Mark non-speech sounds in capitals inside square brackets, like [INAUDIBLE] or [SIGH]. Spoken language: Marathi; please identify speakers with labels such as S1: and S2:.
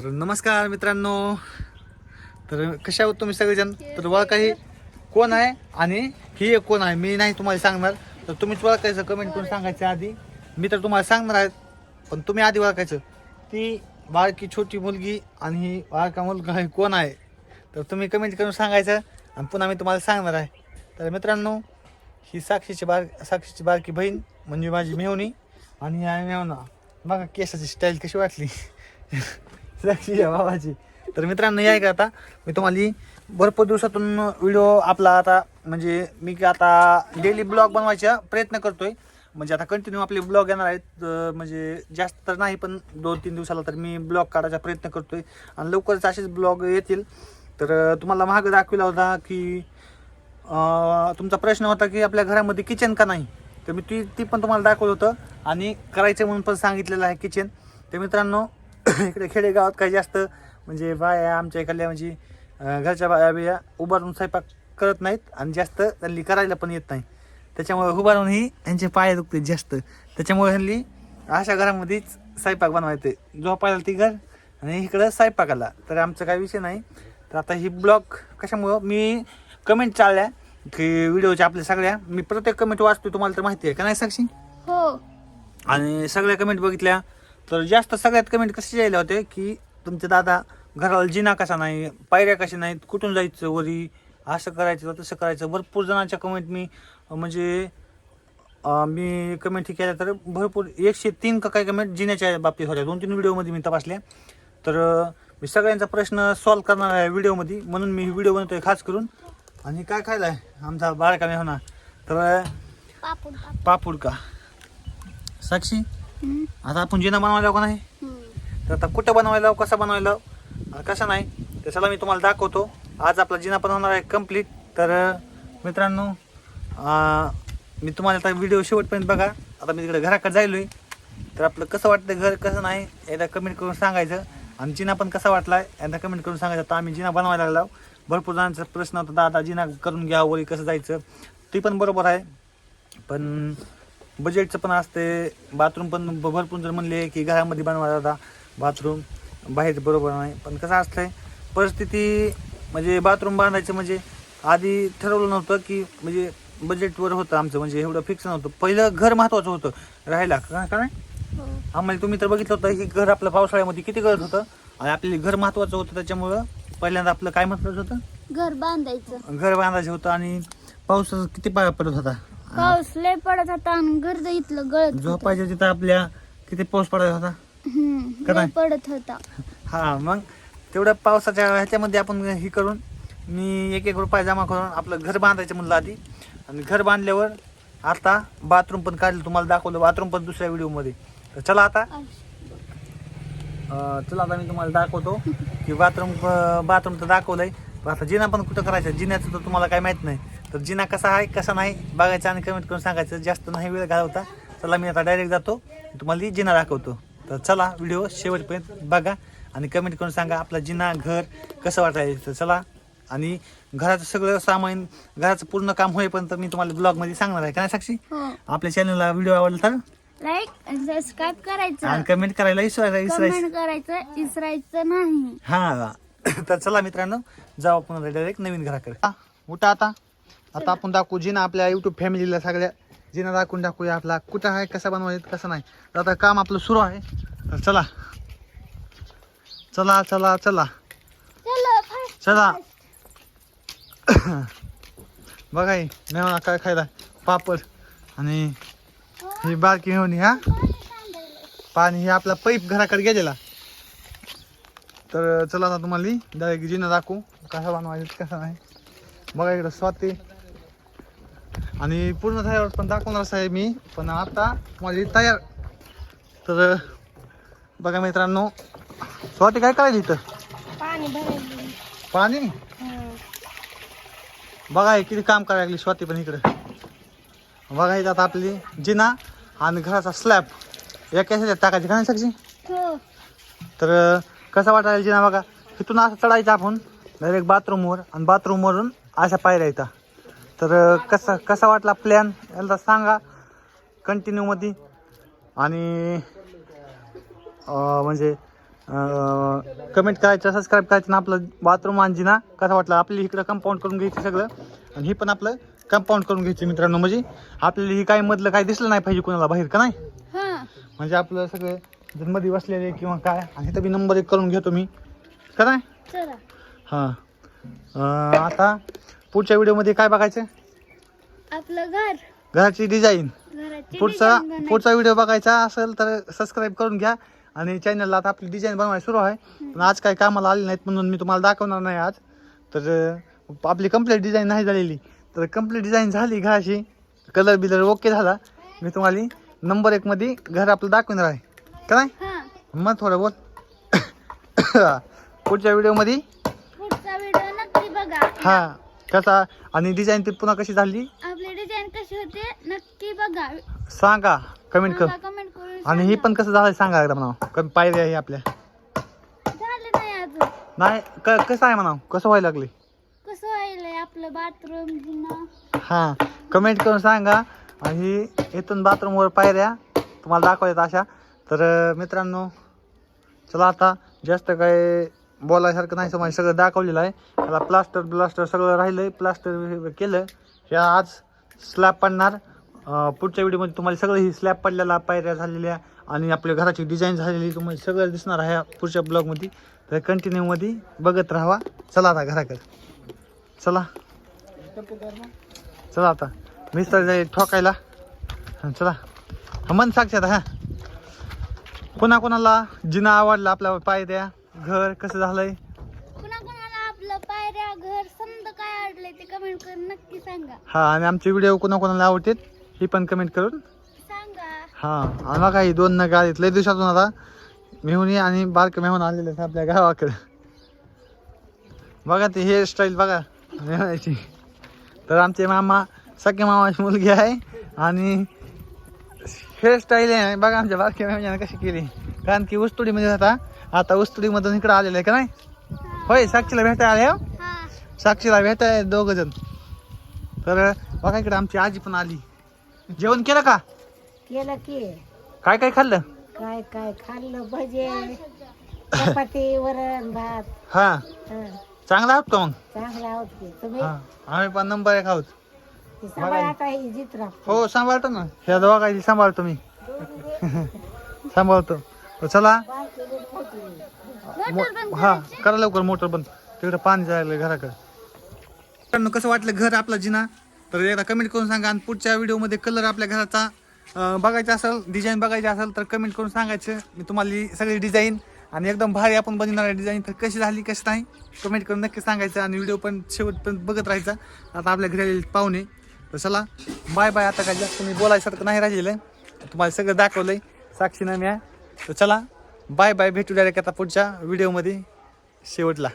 S1: तर नमस्कार मित्रांनो. तर कशा आहोत तुम्ही सगळेजण? तर ओळखा ही कोण आहे आणि ही एक कोण आहे? मी नाही तुम्हाला सांगणार. तर तुम्हीच ओळखायचं कमेंट करून सांगायचं आधी. मी तर तुम्हाला सांगणार आहे पण तुम्ही आधी ओळखायचं. ती बाळकी छोटी मुलगी आणि ही बाळका मुलगा हे कोण आहे? तर तुम्ही कमेंट करून सांगायचं आणि पुन्हा मी तुम्हाला सांगणार आहे. तर मित्रांनो ही साक्षीची बार साक्षीची बारकी बहीण म्हणजे माझी मेहुणी आणि मेहुणा. मेवना बघा केसाची स्टाईल कशी वाटली. साक्षी या बाबाची तर मित्रांनो या का आता. मी तुम्हाला भरपूर दिवसातून व्हिडिओ आपला आता म्हणजे मी की आता डेली ब्लॉग बनवायचा प्रयत्न करतोय. म्हणजे आता कंटिन्यू आपले ब्लॉग येणार आहेत. म्हणजे जास्त तर नाही पण दोन तीन दिवसाला तर मी ब्लॉग काढायचा प्रयत्न करतोय. आणि लवकरच असेच ब्लॉग येतील. तर तुम्हाला महाग दाखविला होता की तुमचा प्रश्न होता की आपल्या घरामध्ये किचन का नाही? तर मी ती ती पण तुम्हाला दाखवलं होतं. आणि करायचं म्हणून पण सांगितलेलं आहे किचन तर मित्रांनो [COUGHS] इकडे खेडेगावात काही जास्त म्हणजे बाया आमच्या इकडल्या म्हणजे घरच्या बाया बिया उभारून स्वयंपाक करत नाहीत आणि जास्त त्यांनी करायला पण येत नाही. त्याच्यामुळे उभारून ही यांचे पाय दुखते जास्त. त्याच्यामुळे ह्यांनी अशा घरामध्येच स्वयंपाक बनवायचे. झोपायला ती घर आणि इकडं स्वयंपाकाला. तर आमचा काही विषय नाही. तर आता ही ब्लॉग कशामुळं मी कमेंट चालल्या की व्हिडिओच्या आपल्या सगळ्या. मी प्रत्येक कमेंट वाचतो तुम्हाला तर माहिती आहे का नाही साक्षी?
S2: हो.
S1: आणि सगळ्या कमेंट बघितल्या. तर जास्त सगळ्यात कमेंट कसे यायला होते की तुमचे दादा घराला जिना कसा नाही पायऱ्या कशा नाहीत कुठून जायचं वरी असं करायचं तसं करायचं. भरपूर जणांच्या कमेंट मी म्हणजे मी कमेंट ही केल्या तर भरपूर एकशे तीन का काही कमेंट जिन्याच्या बाबतीत होत्या. दोन तीन व्हिडिओमध्ये मी तपासल्या. तर मी सगळ्यांचा प्रश्न सॉल्व करणार आहे व्हिडिओमध्ये म्हणून मी व्हिडिओ बनवतोय खास करून. आणि काय खायला आहे आमचा बाळका मी होणार. तर
S2: पापूड
S1: का? साक्षी. आता आपण जिना बनवायला का नाही. तर आता कुठं बनवायला कसा बनवायला कसं नाही? ते सगळं मी तुम्हाला दाखवतो. आज आपला जिना पण होणार आहे कंप्लीट तर मित्रांनो मी तुम्हाला आता व्हिडिओ शेवटपर्यंत बघा. आता मी तिकडे घराकडे जायलोय. तर आपलं कसं वाटतं घर कसं नाही एकदा कमेंट करून सांगायचं. आणि जिना पण कसा वाटला एकदा कमेंट करून सांगायचं. तर आम्ही जिना बनवायला लागलो. भरपूर जणांचा प्रश्न होता दादा जिना करून घ्या वरी कसं जायचं? ते पण बरोबर आहे. पण बजेटचं पण असते बाथरूम पण भरपूर जण म्हणले की घरामध्ये बनवायला होता बाथरूम बाहेर बरोबर नाही. पण कसं असतंय परिस्थिती म्हणजे बाथरूम बांधायचं म्हणजे आधी ठरवलं नव्हतं की म्हणजे बजेटवर होतं आमचं म्हणजे एवढं फिक्स नव्हतं. पहिलं घर महत्त्वाचं होतं. राहायला का? का नाही?
S2: हो.
S1: आम्हाला तुम्ही तर बघितलं होतं की घर आपलं पावसाळ्यामध्ये किती गळत होतं. आणि आपल्याला घर महत्त्वाचं होतं त्याच्यामुळं पहिल्यांदा आपलं काय महत्त्वाचं होतं?
S2: घर बांधायचं.
S1: घर बांधायचं होतं आणि पाऊस किती पाया पडत होता?
S2: पाऊस लय पडत होता आणि घर इथलं गळत.
S1: झोपायच्या तिथं आपल्या किती पाऊस पडायचा होता?
S2: हम्म.
S1: का
S2: लय
S1: नाही?
S2: पडत होता.
S1: हा मग तेवढ्या पावसाच्या ह्याच्यामध्ये आपण हे करून मी एक एक रुपया जमा करून आपलं घर बांधायचं म्हणलं आधी. आणि घर बांधल्यावर आता बाथरूम पण काढलं तुम्हाला दाखवलं बाथरूम पण दुसऱ्या व्हिडिओमध्ये. तर चला आता. अं, चला आता मी तुम्हाला दाखवतो की बाथरूम बाथरूम तर दाखवलंय. पण आता जिना पण कुठं करायचं? जिन्याचं तर तुम्हाला काय माहीत नाही. तर जिना कसा आहे कसा नाही बघायचं आणि कमेंट करून सांगायचं. जास्त नाही वेळ घालवता चला मी आता डायरेक्ट जातो. तुम्हाला जिना दाखवतो. तर चला व्हिडिओ शेवटपर्यंत बघा आणि कमेंट करून सांगा आपला जिना घर कसं वाटायचं तर चला आणि घराचं सगळं सामान घराचं पूर्ण काम होईपर्यंत मी तुम्हाला ब्लॉगमध्ये सांगणार आहे. का नाही साक्षी?
S2: हो.
S1: आपल्या चॅनलला व्हिडिओ आवडला तर?
S2: लाईक आणि सबस्क्राईब करायचं.
S1: आणि कमेंट करायला विसरायला विसरायचं.
S2: कमेंट करायचं विसरायचं नाही.
S1: हा. [COUGHS] तर चला मित्रांनो जाऊ आपण डायरेक्ट नवीन घराकडे. हा, उठा आता. आता आपण दाखवू जिना आपल्या युट्यूब फॅमिलीला सगळ्या. जिना दाखवून दाखवूया आपला. कुठं आहे कसा बनवायचं कसं नाही. तर आता काम आपलं सुरू आहे. तर चला. चला चला चला.
S2: चलो. [COUGHS]
S1: बघा मेहना काय खायला. पापड आणि ही बारकी मेहनी हा? पाणी हे आपला पैप घराकडे गेलेला. तर चला आता तुम्हाला डायरेक्ट जिना दाखवू. कसा बनवायचं कसं नाही. बघा इकडं स्वाती. आणि पूर्ण झाल्यावर पण दाखवणारच आहे मी. पण आता माझी तयार तर बघा मित्रांनो स्वाती काय करायला इथं?
S2: पाणी
S1: पाणी? बघा हे किती काम करायला लागली स्वाती पण इकडं. बघा इथं आता आपली जिना आणि घराचा स्लॅब एका ह्याच्यात टाकायची का नाही साक्षी
S2: हो.
S1: तर कसा वाटायला जिना बघा? इथून असं चढायचं आपण. डायरेक्ट बाथरूमवर आणि बाथरूमवरून अशा पायऱ्या येतात तर कसा कसा वाटला प्लॅन याला सांगा कंटिन्यूमध्ये आणि म्हणजे कमेंट करायचं सबस्क्राईब करायचं ना आपलं बाथरूम आणजी ना कसं वाटलं? आपली इकडं कंपाऊंड करून घ्यायचं सगळं. आणि ही पण आपलं कंपाऊंड करून घ्यायचं मित्रांनो. म्हणजे आपल्याला ही काय मधलं काय दिसलं नाही पाहिजे कोणाला बाहेर का नाही?
S2: हा.
S1: म्हणजे आपलं सगळं मध्ये बसलेले किंवा काय आणि इथं बी नंबर एक करून घेतो मी. का नाही? हां. आता पुढच्या व्हिडिओमध्ये काय बघायचं?
S2: आपलं घर.
S1: घराची डिझाईन
S2: घराची
S1: पुढचा
S2: design बनायची.
S1: पुढचा व्हिडिओ बघायचा असेल तर सबस्क्राईब करून घ्या. आणि चॅनलला आता आपली डिझाईन बनवायला सुरू आहे. पण आज काही कामाला आली नाहीत म्हणून मी तुम्हाला दाखवणार नाही आज. तर अं, आपली कंप्लीट डिझाईन नाही झालेली. तर कंप्लीट डिझाईन झाली घराची. कलर बिलर ओके झाला. मी तुम्हाला नंबर एकमध्ये घर आपलं दाखवणार आहे. का नाही?
S2: हा.
S1: मग थोडं बोल. [COUGHS] पुढच्या व्हिडिओमध्ये
S2: पुढचा व्हिडिओ नक्की बघा.
S1: हा. कसा? आणि डिझाईन ती पुन्हा कशी झाली?
S2: आपली डिझाईन कशी होते? नक्की बघा.
S1: सांगा कमेंट कर.
S2: कमेंट करून
S1: आणि हे पण कसं झालं सांगा एकदा म्हणा कमी पायऱ्या आहे आपल्या.
S2: झालं नाही अजून.
S1: नाही क कसं आहे म्हणा कसं व्हायला लागले?
S2: कसं व्हायलंय आपलं बाथरूम
S1: हां कमेंट करून सांगा. आणि इथून बाथरूमवर पायऱ्या तुम्हाला दाखवायच्या अशा. तर अं, मित्रांनो चला आता जास्त काय बोलायसारखं नाही समज सगळं दाखवलेलं आहे. त्याला प्लास्टर ब्लास्टर सगळं राहिलं आहे प्लास्टर केलं. हे आज स्लॅब पडणार. पुढच्या व्हिडिओमध्ये तुम्हाला सगळं ही स्लॅब पडलेला पायऱ्या झालेल्या आणि आपल्या घराची डिझाईन झालेली तुम्हाला सगळं दिसणार आहे पुढच्या ब्लॉगमध्ये तर कंटिन्यूमध्ये बघत राहावा. चला आता घराकडे. चला. चला आता. मिस्टर जाईल ठोकायला. चला. मन साक्षात हा. कोणाकोणाला जिना आवडला आपल्या पायऱ्या? घर कसं झालंय?
S2: कुणा कुणाला आपलं पायऱ्या घर समज काय आवडलंय ते कमेंट करून नक्की सांगा.
S1: हा आणि आमचे व्हिडिओ कोणा कोणाला आवडतात ही पण कमेंट करून.
S2: सांगा.
S1: हा आणि बघा ही दोन नग आलीत लय दिवसातून आता. मेहुणी आणि बारकं मेहून आलेले आहेत आपल्या गावाकडे. बघा ते हेअरस्टाईल बघा. मेहण्याची. तर आमचे मामा सख्या मामाची मुलगी आहे आणि हेअरस्टाईल आहे. बघा आमच्या बारक्या मेहण्यानं कशी केली. कारण की उस्तुडीमध्ये होता. आता उस्तुडीमधून इकडं आलेलं आहे का नाही? होय साक्षीला भेटायला आले हो? साक्षीला भेटाय दोघ जण. तर बघा इकडे आमची आजी पण आली. जेवण केलं का?
S3: केलं की.
S1: काय काय खाल्लं?
S3: काय काय खाल्लं? भजे चपाती वरण भात.
S1: हा. चांगला आहोत का मग?
S3: चांगलं आहोत की. तुम्ही?
S1: आम्ही पण नंबर एक आहोत.
S3: ही
S1: हो सांभाळतो ना. ह्या दोघांची सांभाळतो मी. [LAUGHS] सांभाळतो. तर चला. मो- हा करा लवकर मोटर बंद. तिकडे पाणी जायला घराकडे. कसं वाटलं घर आपला जिना? तर एकदा कमेंट करून सांगा आणि पुढच्या व्हिडिओमध्ये कलर आपल्या घराचा बघायचा असेल डिझाईन बघायची असेल तर कमेंट करून सांगायचं. मी तुम्हाला सगळी डिझाईन आणि एकदम भारी आपण बनवणार आहे डिझाईन तर कशी झाली कशी नाही कमेंट करून नक्की सांगायचं आणि व्हिडिओ पण शेवटपर्यंत बघत राहायचा. आता आपल्या घरी पाहुणे. तर चला बाय बाय आता काय जास्त मी बोलायसारखं नाही राहिलेलं. तुम्हाला सगळं दाखवलंय. साक्षीनं म्या तर चला बाय बाय भेटू डायरेक्ट आता पुढच्या व्हिडिओमध्ये शेवटला.